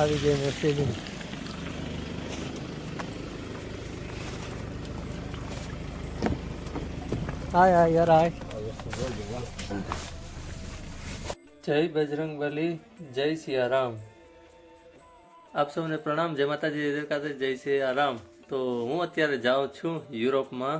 આવી ગઈ મશીન હાય હાય, યાર, હાય. જય બજરંગ બલી, જય સિયારામ આપ સૌને પ્રણામ. જય માતાજી કાતે જય સિયારામ તો હું અત્યારે જાઉં છું યુરોપમાં.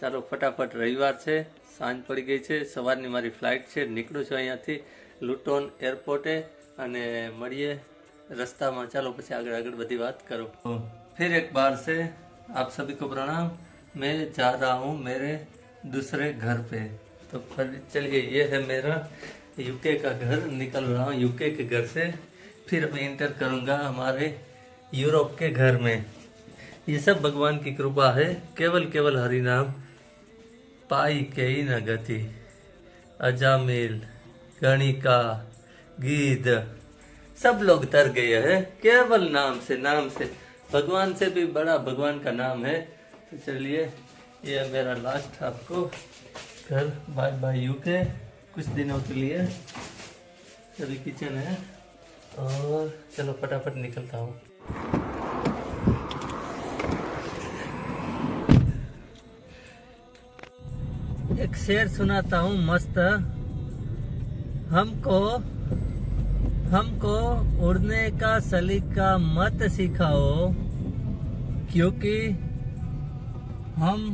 ચાલો, ફટાફટ રવિવાર છે, સાંજ પડી ગઈ છે, સવારની મારી ફ્લાઇટ છે. નીકળું છું અહીંયાથી લુટોન એરપોર્ટે અને મળીએ રસ્તામાં ચાલો પછી આગળ આગળ બધી વાત करो फिर एक बार से आप सभी को प्रणाम मैं जा रहा हूँ मेरे दूसरे घर पे तो फिर चलिए ये है मेरा यूके का घर निकल रहा हूँ यूके के घर से फिर मैं इंटर करूँगा हमारे यूरोप के घर में ये सब भगवान की कृपा है केवल केवल हरि नाम पाई के ही न गति अजामिल गणिका गीत सब लोग तर गए हैं। केवल नाम से नाम से। भगवान से भी बड़ा भगवान का नाम है। तो चलिए, ये है मेरा लास्ट आपको। घर बाय बाय यूके कुछ दिनों के लिए। अभी किचन है। और चलो फटाफट निकलता हूँ। एक शेर सुनाता हूँ मस्त। हमको हमको उड़ने का सलीका मत सिखाओ क्योंकि हम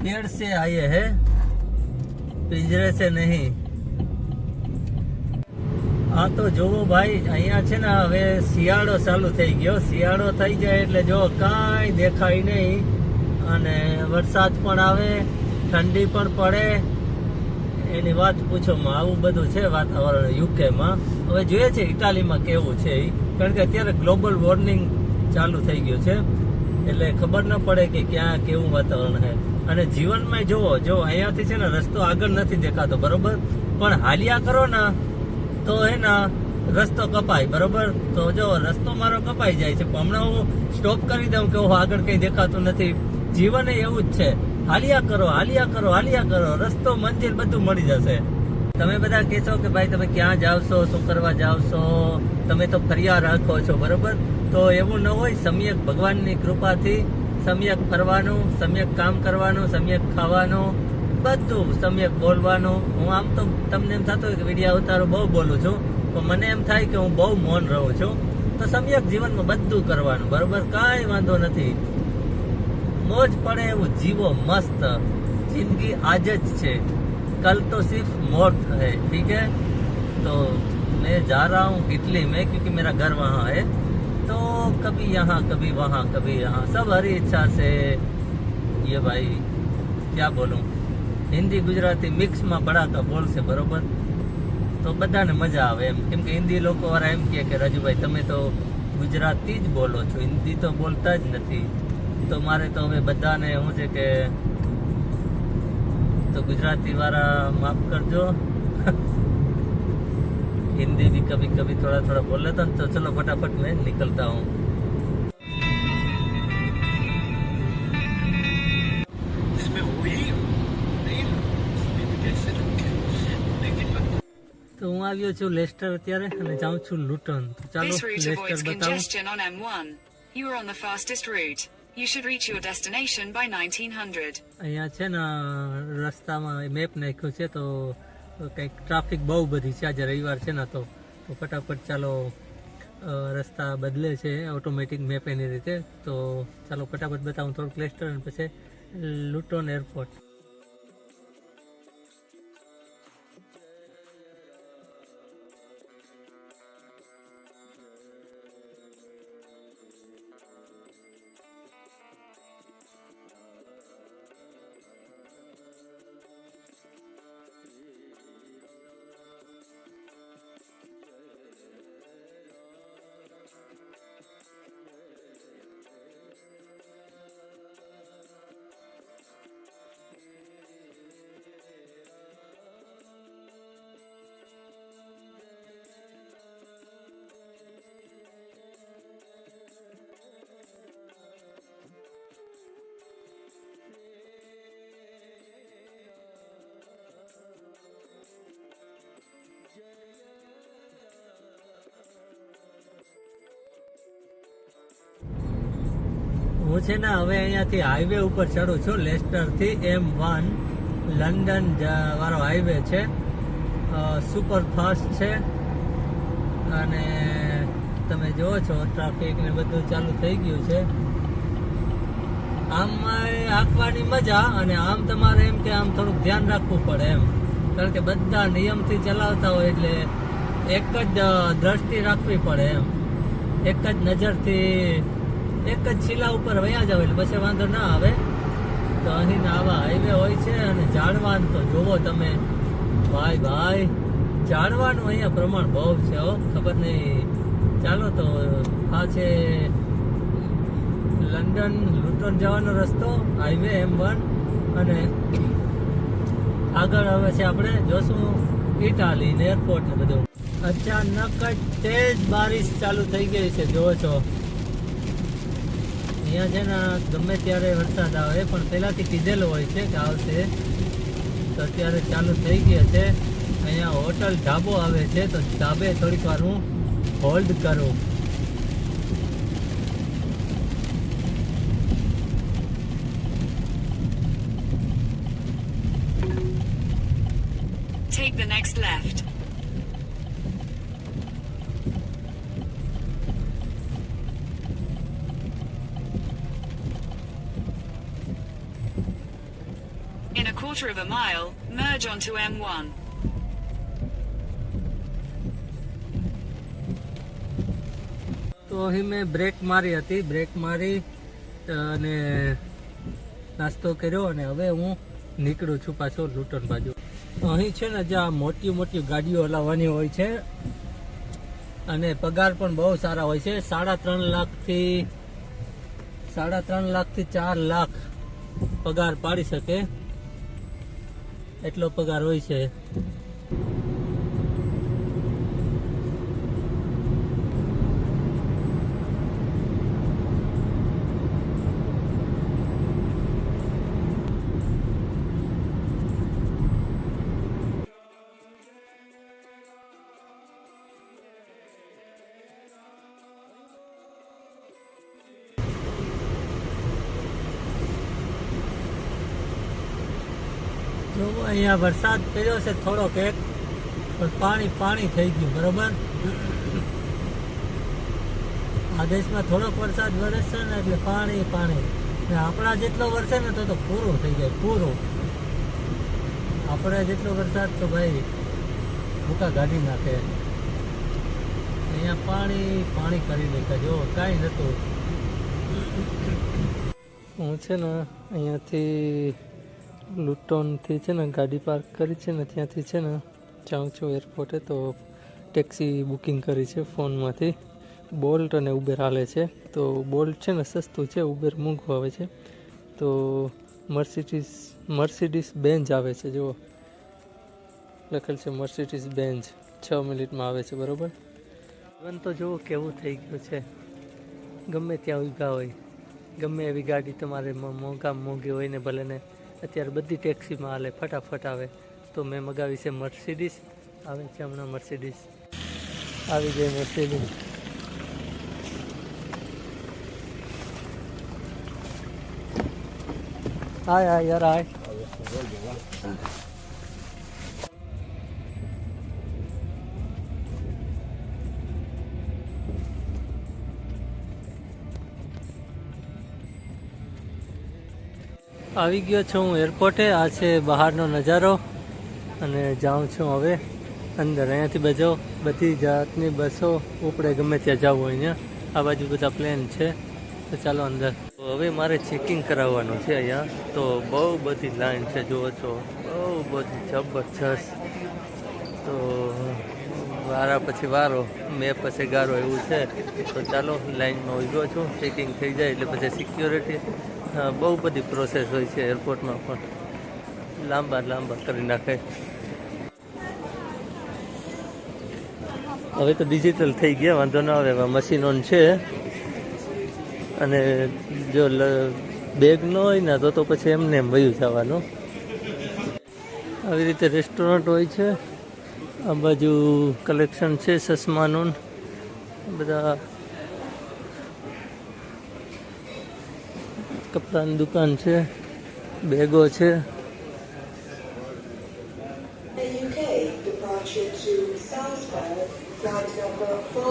पेड़ से आए हैं पिंजरे से नहीं હા તો જોવો ભાઈ અહીંયા છે ને હવે શિયાળો ચાલુ થઈ ગયો શિયાળો થઈ જાય એટલે જો કાંઈ દેખાય નહીં અને વરસાદ પણ આવે ઠંડી પણ પડે એની વાત પૂછોમાં આવું બધું છે વાતાવરણ યુકેમાં. હવે જોઈએ છે ઇટાલીમાં કેવું છે એ કારણ કે અત્યારે ગ્લોબલ વોર્મિંગ ચાલુ થઈ ગયું છે. એટલે ખબર ન પડે કે ક્યાં કેવું વાતાવરણ છે. અને જીવનમાં જુઓ, જો અહીંયાથી છે ને રસ્તો આગળ નથી દેખાતો, બરોબર? પણ હાલ્યા કરો ને, તો હે ને રસ્તો કપાય, બરોબર? તો જો રસ્તો મારો કપાઈ જાય છે. પણ હમણાં હું સ્ટોપ કરી દઉં કે હું આગળ કઈ દેખાતું નથી. જીવન એવું જ છે. હાલ્યા કરો હાલ્યા કરો હાલ્યા કરો. રસ્તો મંદિર બધું મળી જશે. તમે બધા કહેશો કે ભાઈ તમે ક્યાં જાવ છો, શું કરવા જાવ છો? તમે તો ફરિયા રાખો છો, બરોબર? તો એવું ન હોય, સમ્યક ભગવાનની કૃપાથી સમ્યક ફરવાનું, સમ્યક કામ કરવાનું, સમ્યક ખાવાનું, બધું સમ્યક બોલવાનું. હું આમ તો તમને એમ થતું હોય કે વિડીયા ઉતારો બહુ બોલું છું, પણ મને એમ થાય કે હું બહુ મૌન રહું છું. તો સમ્યક જીવનમાં બધું કરવાનું, બરોબર? કાંઈ વાંધો નથી. મોજ પડે એવું જીવો મસ્ત જિંદગી આજ જ છે कल तो सिर्फ मौत है ठीक है तो मैं जा रहा हूँ इटली में क्योंकि मेरा घर वहाँ है तो कभी यहाँ कभी वहाँ कभी यहाँ सब हरी इच्छा से ये भाई क्या बोलूँ હિન્દી ગુજરાતી મિક્સમાં બળાકા બોલશે બરોબર તો બધાને મજા આવે એમ કેમ કે હિન્દી લોકો વાળા એમ કહે કે રાજુભાઈ તમે તો ગુજરાતી જ બોલો છો હિન્દી તો બોલતા જ નથી તો મારે તો અમે બધાને શું છે કે તો ગુજરાતી વાળા માફ કરજો. હિન્દી ભી કભી કભી થોડા થોડા બોલ લેતા તો ચલો ફટાફટ મેં નીકળતા હું. તો હું આવ્યો છું લેસ્ટર અત્યારે અને જાઉં છું લુટન ચાલો લેસ્ટર બતાવું. You were on the fastest route. You should reach your destination by 1900. અહીંયા છે ને, રસ્તામાં મેપ નાખ્યું છે, તો કંઈક ટ્રાફિક બહુ બધી છે, આજે રવિવાર છે ને, તો તો ફટાફટ ચાલો રસ્તા બદલે છે ઓટોમેટિક મેપ એની રીતે તો ચાલો ફટાફટ બતાવું, થોડુંક ક્લેસ્ટર પછી, લુટોન એરપોર્ટ હું છે ને, હવે અહીંયાથી હાઈવે ઉપર ચડું છું, લેસ્ટરથી એમ વન લંડન વાળો હાઈવે છે. સુપર ફાસ્ટ છે. અને તમે જુઓ છો ટ્રાફિક ને બધું ચાલુ થઈ ગયું છે. આમ હાંકવાની મજા અને આમ તમારે એમ કે આમ થોડુંક ધ્યાન રાખવું પડે એમ. કારણ કે બધા નિયમથી ચલાવતા હોય એટલે એક જ દ્રષ્ટિ રાખવી પડે એમ. એક જ નજરથી એક જ શીલા ઉપર વયા જાવ એટલે પછી વાંધો ના આવે. તો અહીં આવા હાઈવે હોય છે અને જાણવાન તો જોવો તમે. ભાઈ ભાઈ, જાણવાનું અહીંયા પ્રમાણ બહુ છે હો. ખબર નહીં. ચાલો તો આ છે લંડન લુટન જવાનો રસ્તો, હાઈવે એમ વન. અને આગળ હવે છે આપણે જોશું ઇટાલી ને એરપોર્ટ ને બધું. અચાનક જ તેજ બારિશ ચાલુ થઈ ગઈ છે, જોવો છો. અહીંયા છે ને ગમે ત્યારે વરસાદ આવે, પણ પહેલાથી કીધેલું હોય છે કે આવશે. તો અત્યારે ચાલુ થઈ ગયા છે. અહીંયા હોટલ ઢાબો આવે છે, તો ઢાબે થોડીક વાર હું હોલ્ડ કરું. Take the next left. Quarter of a mile, merge onto M1. તો અહીં મેં બ્રેક મારી હતી બ્રેક મારી અને નાસ્તો કર્યો અને હવે હું નીકળું છું પાછો લૂંટણ બાજુ. અહીં છે ને જ્યાં મોટી મોટી ગાડીઓ હલાવવાની હોય છે અને પગાર પણ બહુ સારા હોય છે. સાડા ત્રણ લાખથી સાડા ત્રણ લાખથી ચાર લાખ પગાર પાડી શકે. એટલો પગાર હોય છે. અહીંયા વરસાદ પડ્યો છે થોડોક એક, પણ પાણી પાણી થઈ ગયું, બરોબર? આ દેશમાં થોડોક વરસાદ વરસશે ને એટલે પાણી પાણી. ને આપણા જેટલો વરસે ને તો તો પૂરું થઈ જાય, પૂરું. આપણે જેટલો વરસાદ તો ભાઈ ભૂકા કાઢી નાખે. અહીંયા પાણી પાણી કરી નાખે, જો કાંઈ નહોતું હું છે ને અહીંયાથી લુટોનથી છે ને ગાડી પાર્ક કરી છે ને ત્યાંથી છે ને જાઉં છું એરપોર્ટે તો ટેક્સી બુકિંગ કરી છે ફોનમાંથી. બોલ્ટ અને ઉબેર હાલે છે. તો બોલ્ટ છે ને સસ્તું છે, ઉબેર મોંઘું આવે છે. તો મર્સિડીસ મર્સિડીઝ બેન્જ આવે છે, જુઓ. લખેલ છે મર્સિડીઝ બેન્જ છ મિનિટમાં આવે છે, બરોબર? જીવન તો જુઓ કેવું થઈ ગયું છે. ગમે ત્યાં ઊભા હોય, ગમે એવી ગાડી તમારે મોંઘા, મોંઘી હોય ને ભલે ને અત્યારે બધી ટેક્સીમાં હાલે, ફટાફટ આવે. તો મેં મગાવી છે મર્સિડીસ આવે છે હમણાં મર્સિડીસ આવી ગઈ મર્સિડીસ હાય હાય, યાર, હાય. આવી ગયો છું હું એરપોર્ટે. આ છે બહારનો નજારો. અને જાઉં છું હવે અંદર. અહીંયાથી બજો બધી જાતની બસો ઉપડે, ગમે ત્યાં જવું હોય અહીંયા. આ બાજુ બધા પ્લેન છે. તો ચાલો અંદર. હવે મારે ચેકિંગ કરાવવાનું છે અહીંયા. તો બહુ બધી લાઈન છે, જુઓ છો. બહુ બધી જબરજસ્ત. તો વારા પછી વારો, મેં પછી ગારો એવું છે. તો ચાલો, લાઈનમાં ઊભો છું. ચેકિંગ થઈ જાય એટલે પછી સિક્યોરિટી બહુ બધી પ્રોસેસ હોય છે એરપોર્ટમાં પણ. લાંબા લાંબા કરી નાખે. હવે તો ડિજિટલ થઈ ગયા, વાંધો ના આવે, એમાં મશીનો છે. અને જો બેગ ન હોય ને, તો તો પછી એમને એમ વયું જવાનું. આવી રીતે રેસ્ટોરન્ટ હોય છે. આ બાજુ કલેક્શન છે, ચશ્માનું. બધા કપડાની દુકાન છે, બેગો છે.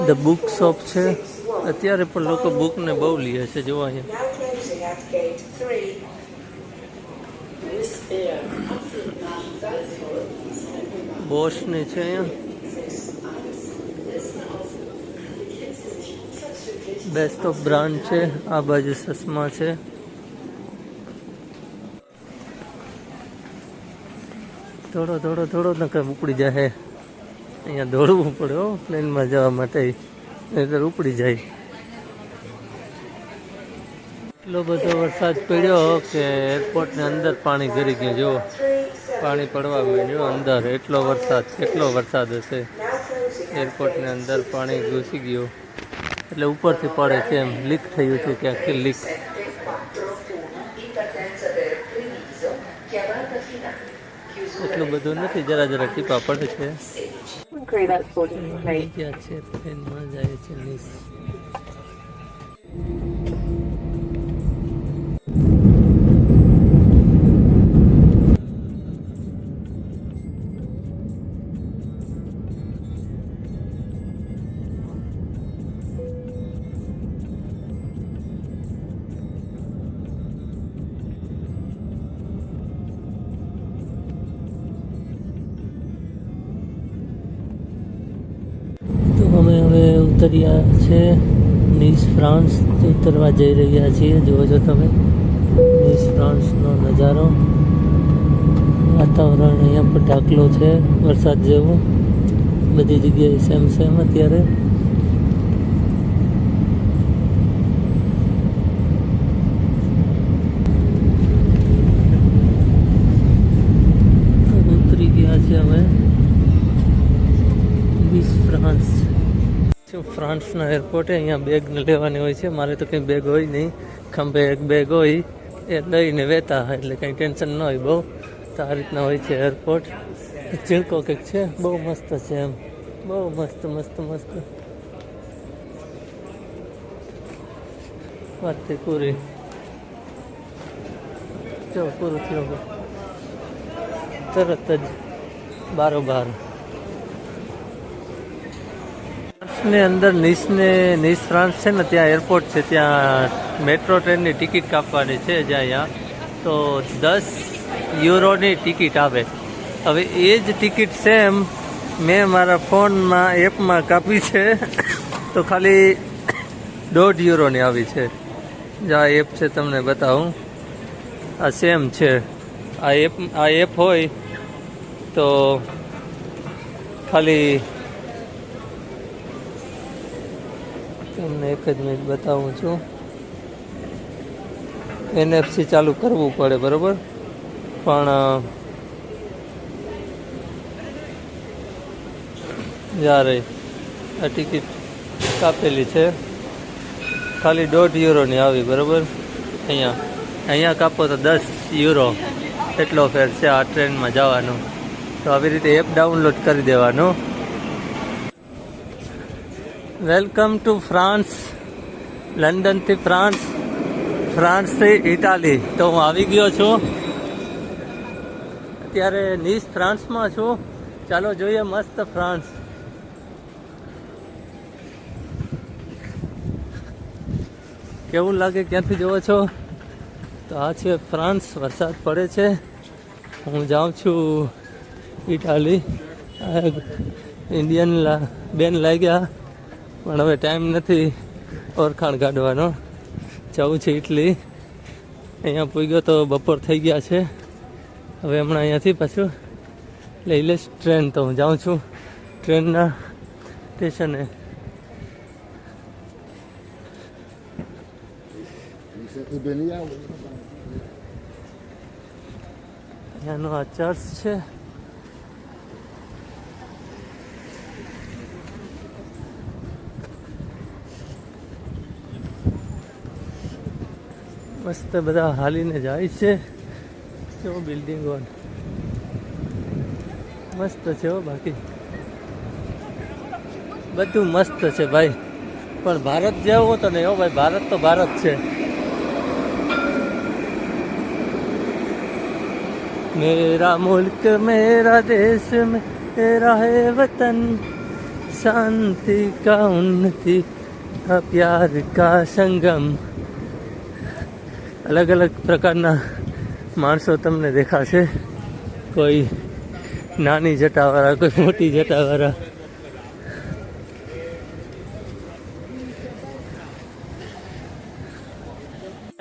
ધ બુક શોપ છે. અત્યારે પણ લોકો બુકને બહુ લે છે જોવા અહીંયા. બોસની છે અહીંયા. બેસ્ટ ઓફ બ્રાન્ડ છે. આ બાજુ ચશ્મા છે. થોડો થોડો થોડો નકર ઉપડી જાય અહીંયા દોડવું પડે હો, પ્લેનમાં જવા માટે. નહીતર ઉપડી જાય. એટલો બધો વરસાદ પડ્યો કે એરપોર્ટની અંદર પાણી ઘરી ગયું જો પાણી પડવા માંડ્યું, અંદર એટલો વરસાદ, કેટલો વરસાદ હશે. એરપોર્ટની અંદર પાણી ઘૂસી ગયું. એટલે ઉપરથી પડે છે એમ. લીક થયું છે ક્યાંક લીક એટલું બધું નથી જરા જરા ટીપા પડે છે. ક્યાં છે ટ્રેનમાં જાય છે ઉતર્યા છે. નીસ ફ્રાન્સ ઉતરવા જઈ રહ્યા છીએ. જુઓ છો તમે. નીસ ફ્રાન્સનો નજારો. વાતાવરણ અહીંયા પર ઢાકલો છે. વરસાદ જેવું. બધી જગ્યાએ સેમ સેમ અત્યારે. ગયા ફ્રાન્સ ફ્રાન્સના એરપોર્ટે અહીંયા બેગ લેવાની હોય છે. મારે તો કંઈ બેગ હોય નહીં. ખંભે એક બેગ હોય. એ લઈને વહેતા એટલે કંઈ ટેન્શન ન હોય બહુ. તો આ રીતના હોય છે એરપોર્ટ ઝીણકો કંઈક છે. બહુ મસ્ત છે એમ. બહુ મસ્ત મસ્ત મસ્ત. વાત પૂરી. જો, પૂરું થયું. તરત જ બારોબાર. ફ્રાન્સની અંદર નિસને, નિસ ફ્રાન્સ છે ને, ત્યાં એરપોર્ટ છે. ત્યાં મેટ્રો ટ્રેનની ટિકિટ કાપવાની છે જ્યાં અહીંયા. તો દસ યુરોની ટિકિટ આવે. હવે એ જ ટિકિટ સેમ મેં મારા ફોનમાં, એપમાં કાપી છે. તો ખાલી દોઢ યુરોની આવી છે. જે આ એપ છે તમને બતાવું. આ સેમ છે. આ એપ આ એપ હોય તો ખાલી તમને એક જ મિનિટ બતાવું છું. એનએફસી ચાલુ કરવું પડે, બરાબર? પણ જ્યારે આ ટિકિટ કાપેલી છે. ખાલી દોઢ યુરોની આવી, બરાબર? અહીંયા અહીંયા કાપો તો દસ યુરો. એટલો ફેર છે આ ટ્રેનમાં જવાનું. તો આવી રીતે એપ ડાઉનલોડ કરી દેવાનું. વેલકમ ટુ ફ્રાન્સ લંડનથી ફ્રાન્સ ફ્રાન્સથી ઇટાલી તો હું આવી ગયો છું. અત્યારે નીસ ફ્રાન્સમાં છું. ચાલો જોઈએ મસ્ત ફ્રાન્સ. કેવું લાગે ક્યાંથી જોવો છો? તો આ છે ફ્રાન્સ. વરસાદ પડે છે. હું જાઉં છું ઇટાલી ઇન્ડિયન બેન લાગ્યા. પણ હવે ટાઈમ નથી ઓરખાણ કાઢવાનો. જવું છે ઇટલી અહીંયા પૂગ્યો તો બપોર થઈ ગયા છે. હવે હમણાં અહીંયાથી પાછું લઈ લઈશ ટ્રેન તો હું જાઉં છું. ટ્રેનના સ્ટેશને અહીંયાનો આ ચર્ચ છે. મસ્ત બધા હાલીને જાય છે. કેવો બિલ્ડિંગ બિલ્ડિંગો મસ્ત છે હો બાકી. બધું મસ્ત છે ભાઈ. પણ ભારત જેવો તો નહીં હો ભાઈ, ભારત તો ભારત છે. મેરા મુલ્ક, મેરા દેશ मेरा है वतन शांति का उन्नति का કા સંગમ. અલગ અલગ પ્રકારના માણસો તમને દેખાશે કોઈ નાની જટાવાળા કોઈ મોટી જટાવાળા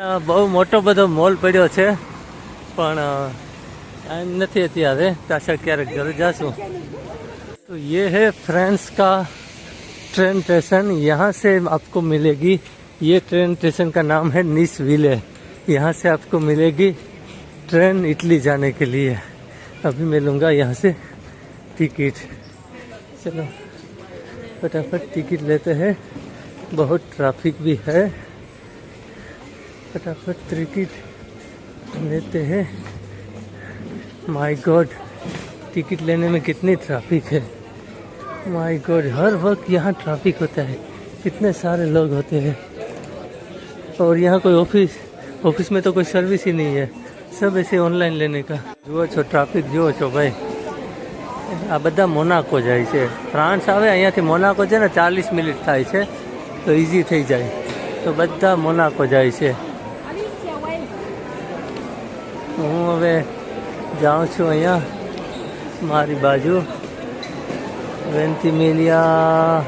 આ બહુ મોટો બધો મોલ પડ્યો છે પણ ટાઈમ નથી અત્યારે પાછા ક્યારેક ઘરે જાશું तो ये है फ्रांस का ट्रेन स्टेशन यहाँ से आपको मिलेगी ये ट्रेन स्टेशन का नाम है निस विले यहाँ से आपको मिलेगी ट्रेन इटली जाने के लिए। अभी मैं लूँगा यहाँ से टिकट। चलो, फटाफट टिकट लेते हैं। बहुत ट्रैफ़िक भी है। फटाफट टिकट लेते हैं। माय गॉड टिकट लेने में कितनी ट्रैफ़िक है। माय गॉड हर वक्त यहाँ ट्रैफ़िक होता है। कितने सारे लोग होते हैं। और यहाँ कोई ऑफ़िस ऑफिस में तो कोई सर्विस ही नहीं है सब ऐसे ऑनलाइन लेने का જુઓ છો ટ્રાફિક જુઓ છો ભાઈ આ બધા મોનાકો જાય છે ફ્રાન્સ આવે અહીંયાથી મોનાકો છે ને ચાલીસ મિનિટ થાય છે તો ઇઝી થઈ જાય તો બધા મોનાકો જાય છે હું હવે જાઉં છું અહીંયા મારી બાજુ વેન્ટીમેલિયા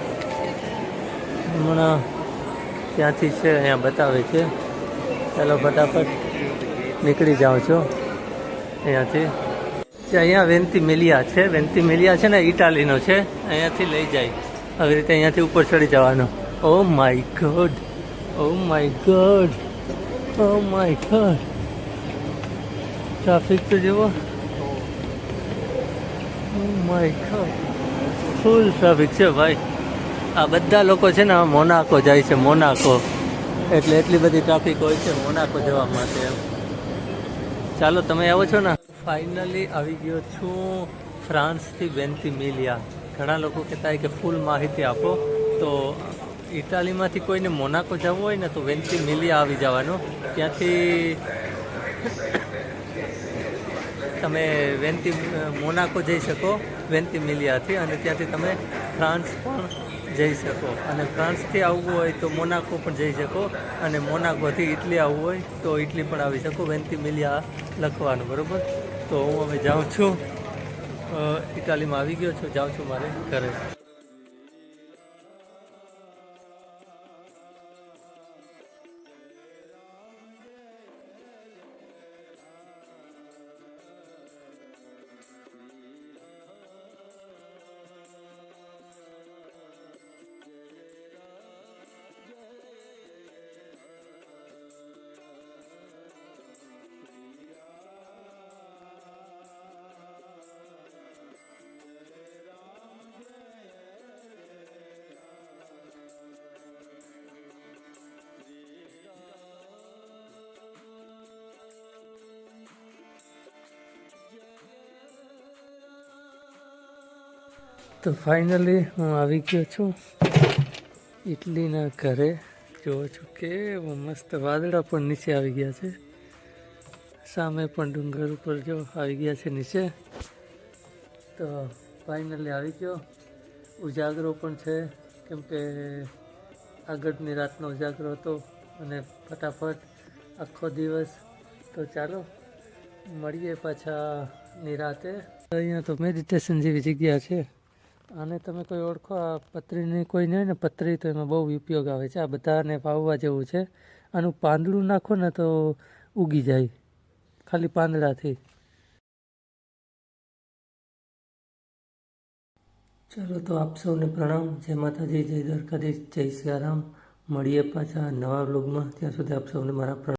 હમણાં ત્યાંથી છે અહીંયા બતાવે છે ચાલો ફટાફટ નીકળી જાઉં છું. અહીંયાથી. અહીંયા વેન્ટીમેલિયા છે વેન્ટીમેલિયા છે ને, ઇટાલીનો છે. અહીંયાથી લઈ જાય. આવી રીતે અહીંયાથી ઉપર ચડી જવાનું. ઓ my God. Oh my God. Oh my God. Traffic તો જુઓ. My God. ફૂલ ટ્રાફિક છે ભાઈ. આ બધા લોકો છે ને મોનાકો જાય છે, મોનાકો. એટલે એટલી બધી ટ્રાફિક હોય છે મોનાકો જવા માટે. એમ ચાલો, તમે આવો છો ને? ફાઇનલી આવી ગયો છું ફ્રાન્સથી વેન્ટીમિલિયા ઘણા લોકો કહેતા હોય કે ફૂલ માહિતી આપો. તો ઇટાલીમાંથી કોઈને મોનાકો જવું હોય ને, તો વેન્ટીમિલિયા આવી જવાનું. ત્યાંથી તમે વેનથી મોનાકો જઈ શકો વેન્તીમિલિયાથી અને ત્યાંથી તમે ફ્રાન્સ પણ જઈ શકો. અને ફ્રાન્સથી આવવું હોય તો મોનાકો પણ જઈ શકો. અને મોનાકોથી ઇટલી આવવું હોય તો ઇટલી પણ આવી શકો. વેન્તીમિલિયા લખવાનું, બરાબર? તો હું હવે જાઉં છું. ઇટાલીમાં આવી ગયો છું. જાઉં છું મારે ઘરે. તો ફાઇનલી હું આવી ગયો છું. ઇટલીના ઘરે. જોવો છું કેવું મસ્ત વાદળા પણ નીચે આવી ગયા છે. સામે પણ ડુંગર ઉપર જો આવી ગયા છે નીચે. તો ફાઇનલી આવી ગયો. ઉજાગરો પણ છે. કેમ કે આગળની રાતનો ઉજાગરો હતો અને ફટાફટ આખો દિવસ. તો ચાલો, મળીએ પાછા નિરાતે અહીંયા તો મેડિટેશન જેવી જગ્યા છે. આને તમે કોઈ ઓળખો, આ પતરીની કોઈ નહીં, ને પતરી તો એમાં બહુ ઉપયોગ આવે છે. આ બધાને વાવવા જેવું છે. આનું પાંદડું નાખો ને તો ઉગી જાય, ખાલી પાંદડાથી. ચલો તો આપ સૌને પ્રણામ. જય માતાજી, જય દ્વારકાધીશ, જય સિયારામ. મળીએ પાછા નવા બ્લોગમાં ત્યાં સુધી આપ સૌને મારા